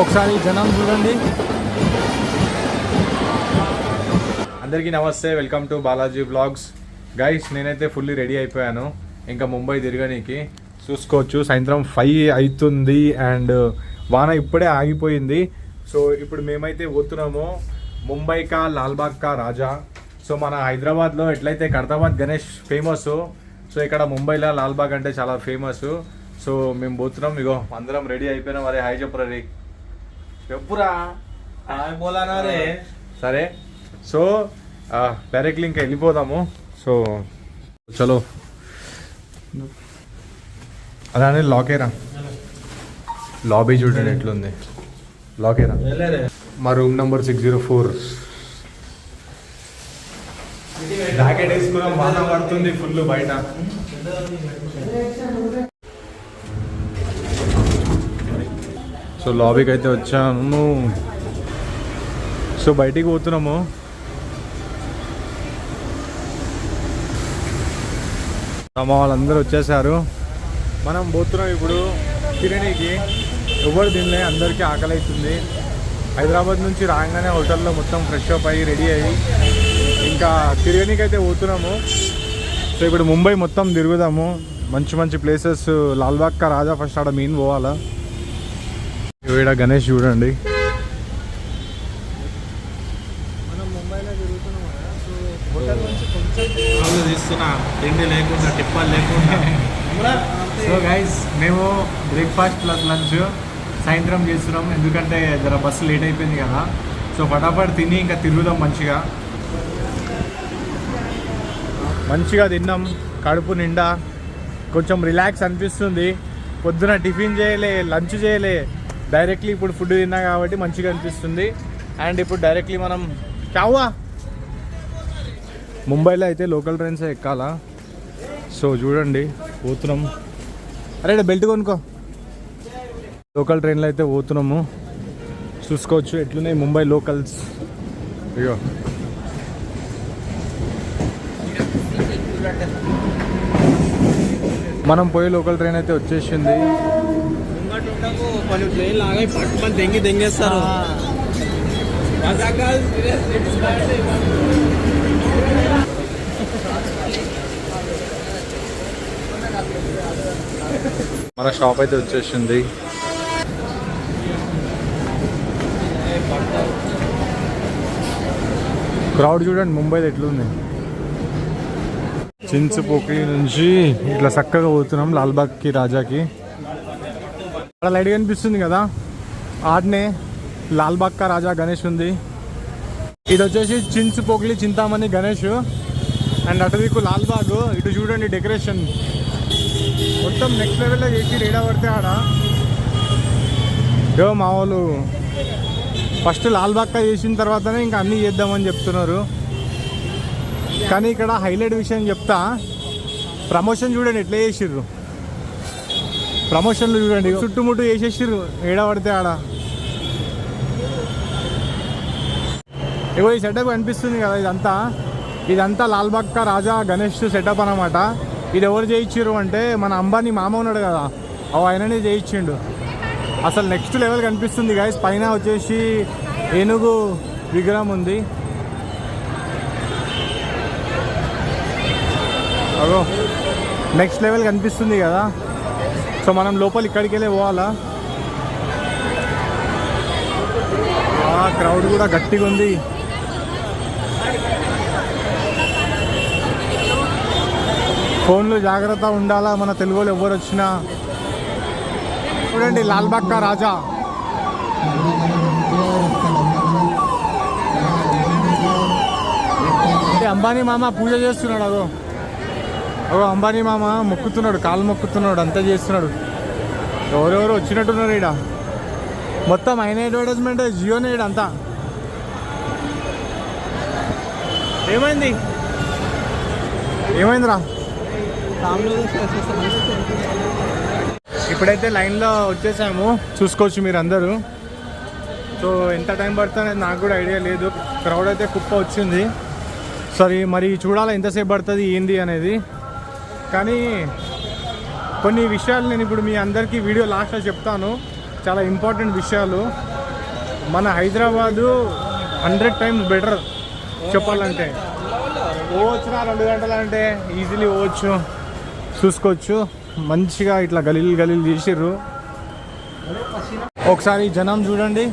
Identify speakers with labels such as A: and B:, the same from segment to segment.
A: ఒకసారి జనం చూడండి. అందరికీ నమస్తే welcome to Balaji blogs. Guys నేనైతే ఫుల్లీ రెడీ అయిపోయాను. ఇంకా ముంబై తిరగనీకి. చూసుకోవచ్చు సాయంత్రం ఫైవ్ అవుతుంది అండ్ వాన ఇప్పుడే ఆగిపోయింది. సో ఇప్పుడు మేమైతే పోతున్నాము ముంబై కా లాల్బాగ్ కా రాజా. సో మన హైదరాబాద్లో ఎట్లయితే కడతాబాద్ గణేష్ ఫేమస్ సో ఇక్కడ ముంబైలో లాల్బాగ్ అంటే చాలా ఫేమస్ సో మేము పోతున్నాం ఇగో అందరం రెడీ అయిపోయినాం. అరే హాయ్ చెప్పురా చెప్పురా సరే. సో డైరెక్ట్లీ ఇంకా వెళ్ళిపోదాము. సో చలో. అలానే లాకేరా లాబీ చూడండి ఎట్లుంది. లాకేరా మా room number six zero four jacket వేసుకున్నాం వాన పడుతుంది ఫుల్ బయట. సో లాబీకి అయితే వచ్చాము సో బయటికి పోతున్నాము. మా వాళ్ళందరూ వచ్చేసారు. మనం పోతున్నాం ఇప్పుడు తిననీకి. ఎవరు తినలే అందరికీ ఆకలి అవుతుంది హైదరాబాద్ నుంచి రాగానే హోటల్లో మొత్తం ఫ్రెష్ అప్ అయ్యి రెడీ అయ్యి ఇంకా తిరగనీకి అయితే పోతున్నాము. సో ఇప్పుడు ముంబై మొత్తం తిరుగుదాము. మంచి మంచి ప్లేసెస్ లాల్బాగ్ కా రాజా ఫస్ట్ ఆడ మెయిన్ పోవాలా. ఈడ గణేష్ చూడండి.
B: మనం ముంబైలో తిరుగుతున్నాం కదా సో హోటల్ నుంచి కొంచెం తీస్తున్నా తిండి లేకుండా టిప్పాలు లేకుండా.
A: సో గైస్ మేము బ్రేక్ఫాస్ట్ ప్లస్ లంచ్ సాయంత్రం చేస్తున్నాం. ఎందుకంటే జర బస్సు లేట్ అయిపోయింది కదా. సో ఫటాఫట్ తిని ఇంకా తిరుగుదాం మంచిగా. మంచిగా తిన్నాం. కడుపు నిండా. కొంచెం రిలాక్స్ అనిపిస్తుంది. పొద్దున టిఫిన్ చేయలే లంచ్ చేయలే. డైరెక్ట్లీ ఇప్పుడు ఫుడ్ తిన్నా కాబట్టి మంచిగా అనిపిస్తుంది. అండ్ ఇప్పుడు డైరెక్ట్లీ మనం చావా? ముంబైలో అయితే లోకల్ ట్రైన్స్ ఎక్కాలా? సో చూడండి పోతున్నాం. అరే బెల్ట్ కొనుక్కో. లోకల్ ట్రైన్లో అయితే పోతున్నాము. చూసుకోవచ్చు ఎట్లున్నాయి ముంబై లోకల్స్. అయ్యో మనం పోయే లోకల్ ట్రైన్ అయితే వచ్చేసింది.
B: దెంగి దెంగేస్తారు.
A: మన షాప్ అయితే వచ్చేసింది. క్రౌడ్ చూడండి ముంబై ఎట్లుంది? చించుపోకి నుంచి ఇట్లా చక్కగా పోతున్నాం లాల్బాగ్కి రాజాకి. అక్కడ లైట్ కనిపిస్తుంది కదా. ఆడనే లాల్బాగ్కా రాజా గణేష్ ఉంది. ఇది వచ్చేసి చించుపోకిలి చింతామణి గణేష్. అండ్ అటు దిక్కు లాల్బాగ్ ఇటు చూడండి డెకరేషన్. మొత్తం నెక్స్ట్ లెవెల్లో చేసి రేడా పడితే ఆడ. యో మా వాళ్ళు ఫస్ట్ లాల్బాక్క చేసిన తర్వాతనే ఇంకా అన్నీ చేద్దామని చెప్తున్నారు. కానీ ఇక్కడ హైలైట్ విషయం చెప్తా. ప్రమోషన్ చూడండి ఎట్లా చేసిర్రు. ప్రమోషన్లు చూడండి. చుట్టుముట్టు వేసేసారు ఏడా పడితే ఆడ. ఇగో ఈ సెటప్ కనిపిస్తుంది కదా ఇదంతా. ఇదంతా లాల్బాగ్కా రాజా గణేష్ సెటప్ అనమాట ఇది ఎవరు చేయించారు అంటే మన అంబానీ మామ ఉన్నాడు కదా. అవ ఆయననే చేయించిండు అసలు నెక్స్ట్ లెవెల్ కనిపిస్తుంది గాయస్ పైన వచ్చేసి ఏనుగు విగ్రహం ఉంది. అగో నెక్స్ట్ లెవెల్ కనిపిస్తుంది కదా. సో మనం లోపల ఇక్కడికి వెళ్ళి పోవాలా? క్రౌడ్ కూడా గట్టిగా ఉంది. ఫోన్లు జాగ్రత్త ఉండాలా? మన తెలుగులో ఎవరు వచ్చినా? చూడండి లాల్బాగ్ కా రాజా. అంటే అంబానీ మామ పూజ చేస్తున్నాడు అగో. ఓ అంబానీ మామ మొక్కుతున్నాడు కాలు మొక్కుతున్నాడు అంతా చేస్తున్నాడు. ఎవరెవరు వచ్చినట్టున్నారు ఈడ. మొత్తం ఆయన అడ్వర్టైజ్మెంట్ జియోనే ఈడ అంతా. ఏమైంది? ఏమైందిరా? ఇప్పుడైతే లైన్లో వచ్చేసాము చూసుకోవచ్చు మీరు అందరూ సో ఎంత టైం పడుతుంది నాకు కూడా ఐడియా లేదు. క్రౌడ్ అయితే కుప్ప వచ్చింది. సరే మరి చూడాలి ఎంతసేపు పడుతుంది ఏంది అనేది. కానీ కొన్ని విషయాలు నేను ఇప్పుడు మీ అందరికీ వీడియో లాస్ట్లో చెప్తాను. చాలా ఇంపార్టెంట్ విషయాలు. మన హైదరాబాదు హండ్రెడ్ టైమ్స్ బెటర్ చెప్పాలంటే. పోవచ్చు నా రెండు గంటలు అంటే ఈజీలీ పోవచ్చు. చూసుకోవచ్చు. మంచిగా ఇట్లా గలీలు గలీలు చేసిర్రు. ఒకసారి జనం చూడండి.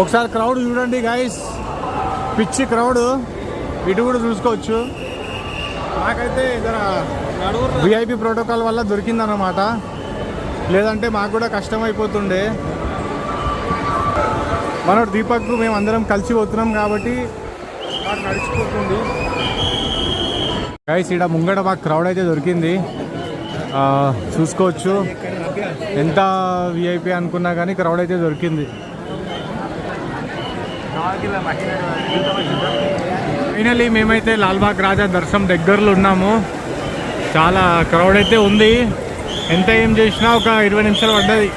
A: ఒకసారి క్రౌడ్ చూడండి గాయస్ పిచ్చి క్రౌడ్. ఇటు కూడా చూసుకోవచ్చు. మాకైతే జర విఐపి ప్రోటోకాల్ వల్ల దొరికిందన్నమాట. లేదంటే మాకు కూడా కష్టం అయిపోతుండే మనోడు దీపక్ మేము అందరం కలిసి పోతున్నాం కాబట్టి మాకు నడిచిపోతుంది. గైస్ ఇక్కడ ముంగడ మాకు క్రౌడ్ అయితే దొరికింది. చూసుకోవచ్చు. ఎంత విఐపి అనుకున్నా కానీ క్రౌడ్ అయితే దొరికింది. ఫైనలీ మేమైతే లాల్బాగ్ రాజా దర్శనం దగ్గరలో ఉన్నాము. చాలా క్రౌడ్ అయితే ఉంది. ఎంత ఏం చేసినా ఒక ఇరవై నిమిషాలు పడ్డది.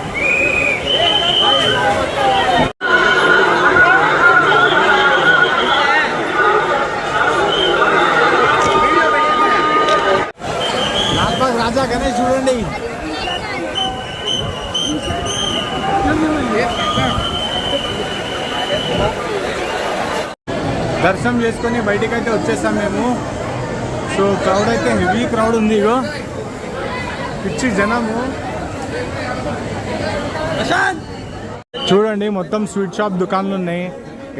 A: లాల్బాగ్ రాజా గణేష్ చూడండి. దర్శనం చేసుకొని బయటికి అయితే వచ్చేసాం మేము. సో క్రౌడ్ అయితే హెవీ క్రౌడ్ ఉంది ఇగో. పిచ్చి జనము. చూడండి మొత్తం స్వీట్ షాప్ దుకాన్లు ఉన్నాయి.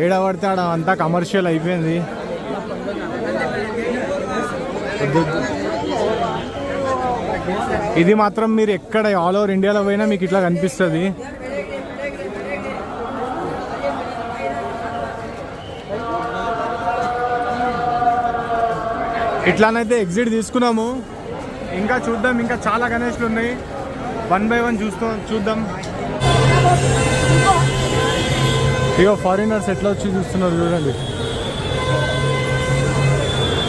A: ఏడ పడితే ఆడ అంతా కమర్షియల్ అయిపోయింది. ఇది మాత్రం మీరు ఎక్కడ ఆల్ ఓవర్ ఇండియాలో పోయినా మీకు ఇట్లా కనిపిస్తుంది. ఇట్లానైతే ఎగ్జిట్ తీసుకున్నాము. ఇంకా చూద్దాం ఇంకా చాలా గణేష్లు ఉన్నాయి. వన్ బై వన్ చూస్తూ చూద్దాం. ఇక ఫారినర్స్ ఎట్లా వచ్చి చూస్తున్నారు చూడండి.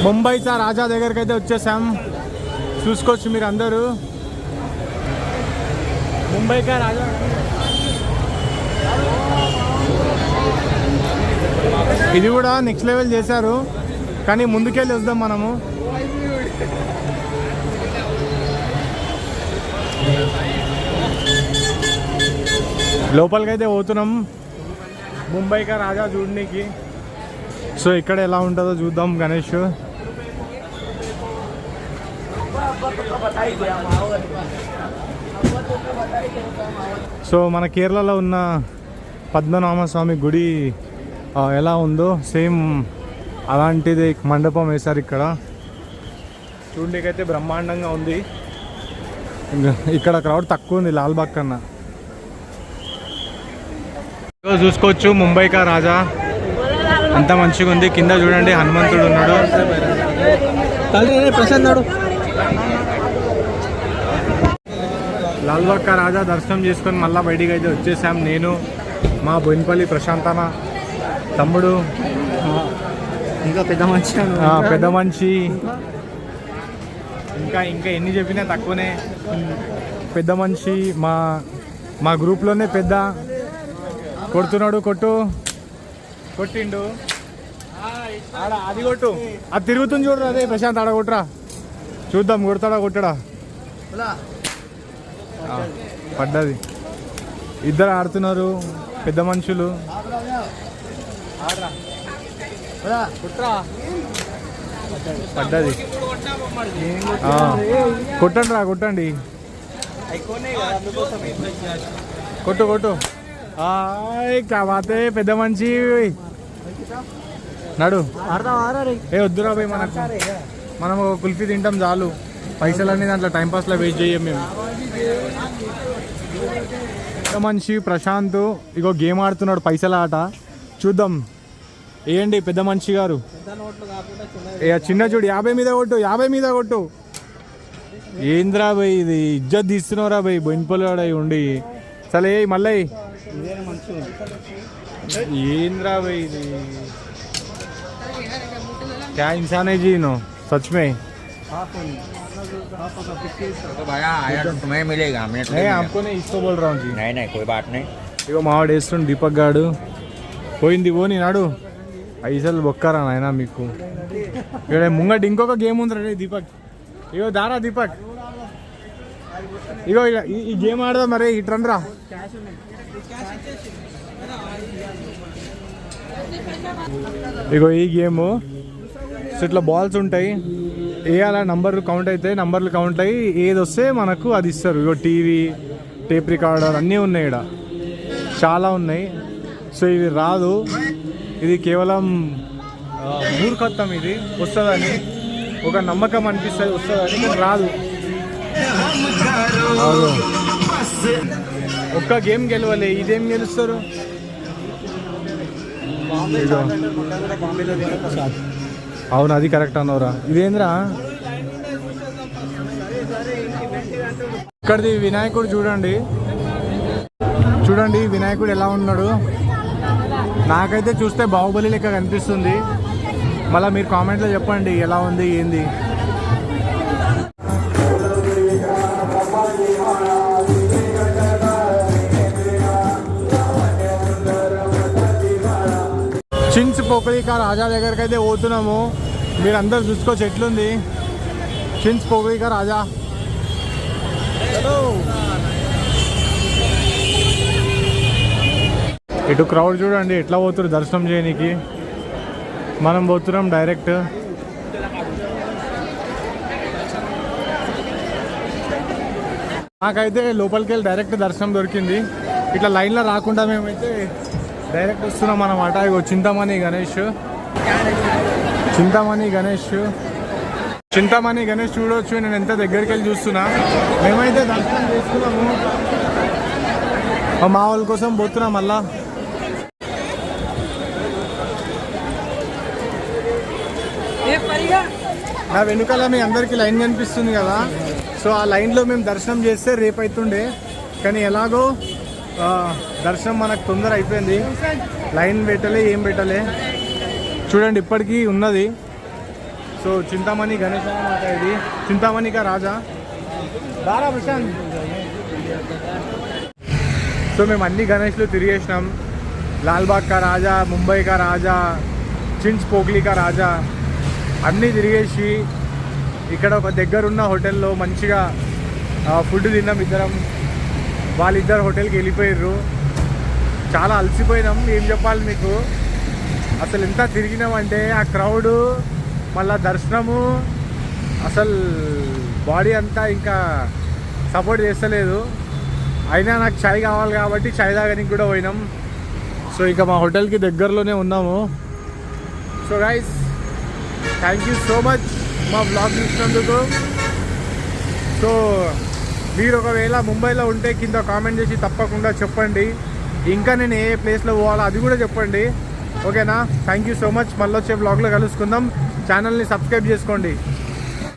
A: ముంబైచా రాజా దగ్గరికి అయితే వచ్చేసాం. చూసుకోవచ్చు మీరు అందరూ. ముంబైకా రాజా? ఇది కూడా నెక్స్ట్ లెవెల్ చేశారు. కానీ ముందుకెళ్ళి వద్దాం మనము. లోపలికి అయితే పోతున్నాం. ముంబైకా రాజా చూడడానికి సో ఇక్కడ ఎలా ఉంటుందో చూద్దాం గణేష్. సో మన కేరళలో ఉన్న పద్మనాభ స్వామి గుడి ఎలా ఉందో సేమ్ అలాంటిది మండపం వేశారు ఇక్కడ. చూడడానికైతే బ్రహ్మాండంగా ఉంది. ఇంకా ఇక్కడ క్రౌడ్ తక్కువ ఉంది లాల్బాగ్ కన్నా. చూసుకోవచ్చు ముంబైకా రాజా. అంత మంచిగా ఉంది. కింద చూడండి హనుమంతుడు ఉన్నాడు. లాల్బాగ్ కా రాజా దర్శనం చేసుకొని మళ్ళీ బయటికి అయితే వచ్చేసాం. నేను మా బొయినపల్లి ప్రశాంతన తమ్ముడు.
B: పెద్ద మనిషి
A: పెద్ద మనిషి. ఇంకా ఇంకా ఎన్ని చెప్పినా తక్కువనే. పెద్ద మనిషి మా మా గ్రూప్లోనే పెద్ద. కొడుతున్నాడు కొట్టు. కొట్టిండు. ఆడ అది కొట్టు. అది తిరుగుతుంది చూడరా అదే ప్రశాంత్ ఆడ కొట్టురా. చూద్దాం కొడతాడా కొట్టడా? పడ్డది. ఇద్దరు ఆడుతున్నారు పెద్ద మనుషులు. పడ్డది. కొట్టండి. రా కొట్టండి కొట్టు కొట్టు. కావాతే పెద్ద మనిషి. నడు. ఏ వద్దురా పోయి మనకు. మనం కుల్ఫీ తింటాం చాలు. పైసలన్నీ దాంట్లో టైం పాస్లో వేస్ట్ చేయం మేము. మనిషి ప్రశాంత్. ఇగో గేమ్ ఆడుతున్నాడు పైసల ఆట. చూద్దాం. వేయండి పెద్ద మనిషి గారు ఏ చిన్న చూడు యాభై మీద కొట్టు యాభై మీద కొట్టు ఏంద్రా భయ్ ఇది ఇజ్జత్ తీస్తున్నావురా భయ్ బొయినపల్లి ఉండి సరే ఏయ్ మళ్ళీ ఏంద్రా భయ్ ఇది क्या इंसान है जी नो सच में
C: तो भैया आया तो तुम्हें मिलेगा हमने तो
A: नहीं
C: नहीं
A: आपको नहीं इसको बोल रहा हूँ जी
C: नहीं नहीं कोई बात नहीं
A: ఇగో మావాడు వేస్తుండు దీపక్ గాడు పోయింది పోని నాడు పైసలు బొక్కారా నాయన మీకు? ఇక్కడ ముంగట ఇంకొక గేమ్ ఉంది రే దీపక్. ఇగో దారా దీపక్. ఇగో ఇగ ఈ- గేమ్ ఆడదా మరి? ఇటు రా ఇగో ఈ గేమ్ సో ఇట్లా బాల్స్ ఉంటాయి. వేయాల? నంబర్లు కౌంట్ అయితే నంబర్లు కౌంట్ అయ్యి ఏది వస్తే మనకు అది ఇస్తారు. ఇగో టీవీ టేప్ రికార్డర్ అన్నీ ఉన్నాయి ఇక్కడ చాలా ఉన్నాయి. సో ఇది రాదు. ఇది కేవలం మూర్ఖత్వం ఇది. వస్తుందని. ఒక నమ్మకం అనిపిస్తుంది వస్తుందని. రాదు. ఒక్క గేమ్ గెలవలే. ఇదేం గెలుస్తారు? అవును అది కరెక్ట్ అన్నవరా. ఇదేంద్రా? ఇక్కడిది వినాయకుడు చూడండి. చూడండి వినాయకుడు ఎలా ఉన్నాడు. నాకైతే చూస్తే బాహుబలి లెక్క కనిపిస్తుంది. మళ్ళీ మీరు కామెంట్లో చెప్పండి ఎలా ఉంది ఏంది? చింగ్స్ పోకలిక రాజా దగ్గరికి అయితే పోతున్నాము. మీరు అందరు చూసుకోవచ్చు ఎట్లుంది చింగ్స్ పోకలిక రాజా ఇటు క్రౌడ్ చూడండి ఎట్లా పోతురు దర్శనం చేయనికి? మనం పోతున్నాం డైరెక్ట్. నాకైతే లోపలికి వెళ్ళి డైరెక్ట్ దర్శనం దొరికింది. ఇట్లా లైన్లో రాకుండా మేమైతే డైరెక్ట్ వస్తున్నాం అన్నమాట. ఇగో చింతమణి గణేష్. చింతామణి గణేష్. చింతామణి గణేష్ చూడొచ్చు నేను ఎంత దగ్గరికి వెళ్ళి చూస్తున్నా. మేమైతే దర్శనం చేసుకున్నాము. మా వాళ్ళ కోసం పోతున్నాం మళ్ళా. నా వెనుకాల మీ అందరికీ లైన్ కనిపిస్తుంది కదా. సో ఆ లైన్లో మేము దర్శనం చేస్తే రేపు అవుతుండే కానీ ఎలాగో దర్శనం మనకు తొందర అయిపోయింది. లైన్ పెట్టలే ఏం పెట్టలే. చూడండి ఇప్పటికీ ఉన్నది. సో చింతామణి గణేష్ అన్నమాట ఇది. చింతామణిక రాజా? దారా ప్రశాంత్. సో మేము అన్ని గణేష్లు తిరిగేసినాం. లాల్బాగ్ కా రాజా ముంబై కా రాజా చిన్స్ పోక్లీ కా రాజా. అన్నీ తిరిగేసి ఇక్కడ ఒక దగ్గరున్న హోటల్లో మంచిగా ఫుడ్ తిన్నాం ఇద్దరం. వాళ్ళిద్దరు హోటల్కి వెళ్ళిపోయారు చాలా అలసిపోయినాం ఏం చెప్పాలి మీకు? అసలు ఎంత తిరిగినామంటే ఆ క్రౌడ్ మళ్ళా దర్శనము అసలు బాడీ అంతా ఇంకా సపోర్ట్ చేస్తలేదు. అయినా నాకు చాయ్ కావాలి కాబట్టి చాయ్ తాగడానికి కూడా పోయినాం. సో ఇక మా హోటల్కి దగ్గరలోనే ఉన్నాము. So guys thank you so much మా బ్లాగ్ చూసినందుకు. సో మీరు ఒకవేళ ముంబైలో ఉంటే కింద కామెంట్ చేసి తప్పకుండా చెప్పండి. ఇంకా నేను ఏ ప్లేస్లో పోవాలో అది కూడా చెప్పండి. ఓకేనా థ్యాంక్ యూ సో మచ్ మళ్ళీ వచ్చే బ్లాగ్లో కలుసుకుందాం. ఛానల్ని సబ్స్క్రైబ్ చేసుకోండి.